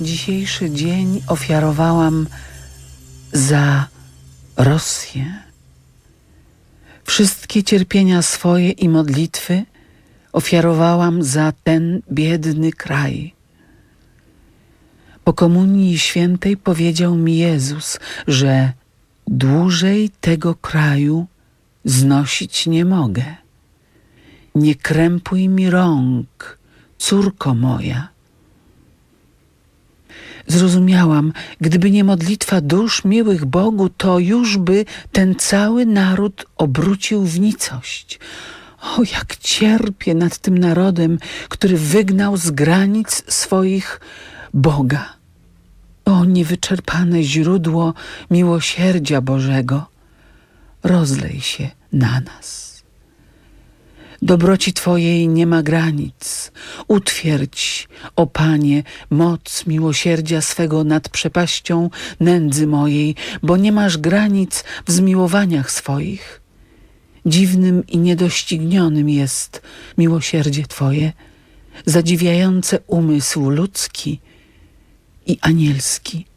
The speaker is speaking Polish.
Dzisiejszy dzień ofiarowałam za Rosję. Wszystkie cierpienia swoje i modlitwy ofiarowałam za ten biedny kraj. Po komunii świętej powiedział mi Jezus, że dłużej tego kraju znosić nie mogę. Nie krępuj mi rąk, córko moja. Zrozumiałam, gdyby nie modlitwa dusz miłych Bogu, to już by ten cały naród obrócił w nicość. O, jak cierpię nad tym narodem, który wygnał z granic swoich Boga. O, niewyczerpane źródło miłosierdzia Bożego, rozlej się na nas. Dobroci Twojej nie ma granic. Utwierdź, o Panie, moc miłosierdzia swego nad przepaścią nędzy mojej, bo nie masz granic w zmiłowaniach swoich. Dziwnym i niedoścignionym jest miłosierdzie Twoje, zadziwiające umysł ludzki i anielski.